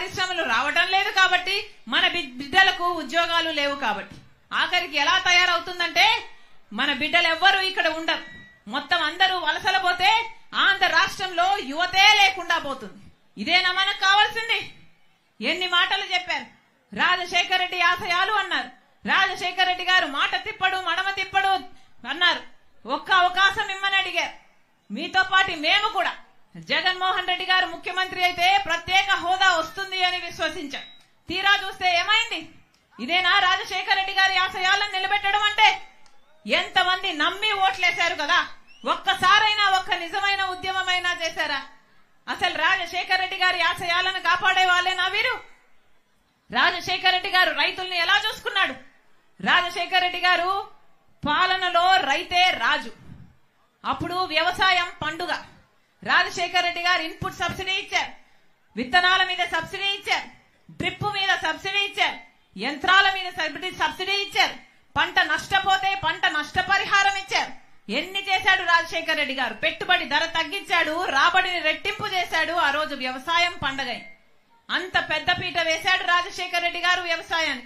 పరిశ్రమలు రావటం లేదు కాబట్టి మన బిడ్డలకు ఉద్యోగాలు లేవు కాబట్టి. ఆఖరికి ఎలా తయారవుతుందంటే మన బిడ్డలు ఎవ్వరూ ఇక్కడ ఉండరు. మొత్తం అందరూ వలసల పోతే ఆంధ్ర రాష్ట్రంలో యువతే లేకుండా పోతుంది. ఇదేనా మనకు కావాల్సింది. ఎన్ని మాటలు చెప్పారు. రాజశేఖర రెడ్డి ఆశయాలు అన్నారు. రాజశేఖర రెడ్డి గారు మాట తిప్పడు మడమ తిప్పడు అన్నారు. ఒక్క అవకాశం ఇమ్మని అడిగారు. మీతో పాటు మేము కూడా జగన్మోహన్ రెడ్డి గారు ముఖ్యమంత్రి అయితే ప్రత్యేక హోదా వస్తుంది అని విశ్వసించాం. తీరా చూస్తే ఏమైంది? ఇదేనా రాజశేఖర రెడ్డి గారి ఆశయాలను నిలబెట్టడం అంటే? ఎంతమంది నమ్మి ఓట్లేశారు కదా? ఒక్కసారైనా ఒక్క నిజమైన ఉద్యమమైనా చేశారా? అసలు రాజశేఖర రెడ్డి గారి ఆశయాలను కాపాడే వాళ్ళేనా వీరు? రాజశేఖర రెడ్డి గారు రైతుల్ని ఎలా చూసుకున్నాడు? రాజశేఖర రెడ్డి గారు పాలనలో రైతే రాజు. అప్పుడు వ్యవసాయం పండుగ. రాజశేఖర్ రెడ్డి గారు ఇన్పుట్ సబ్సిడీ ఇచ్చారు. విత్తనాల మీద సబ్సిడీ ఇచ్చారు. డ్రిప్ మీద సబ్సిడీ ఇచ్చారు. యంత్రాల మీద సబ్సిడీ సబ్సిడీ ఇచ్చారు. పంట నష్టపోతే పంట నష్టపరిహారం ఇచ్చారు. ఎన్ని చేశాడు రాజశేఖర్ రెడ్డి గారు? పెట్టుబడి ధర తగ్గించాడు రాబడిని రెట్టింపు చేశాడు ఆ రోజు వ్యవసాయం పండగ. అంత పెద్ద పీట వేశాడు రాజశేఖర్ రెడ్డి గారు వ్యవసాయాన్ని.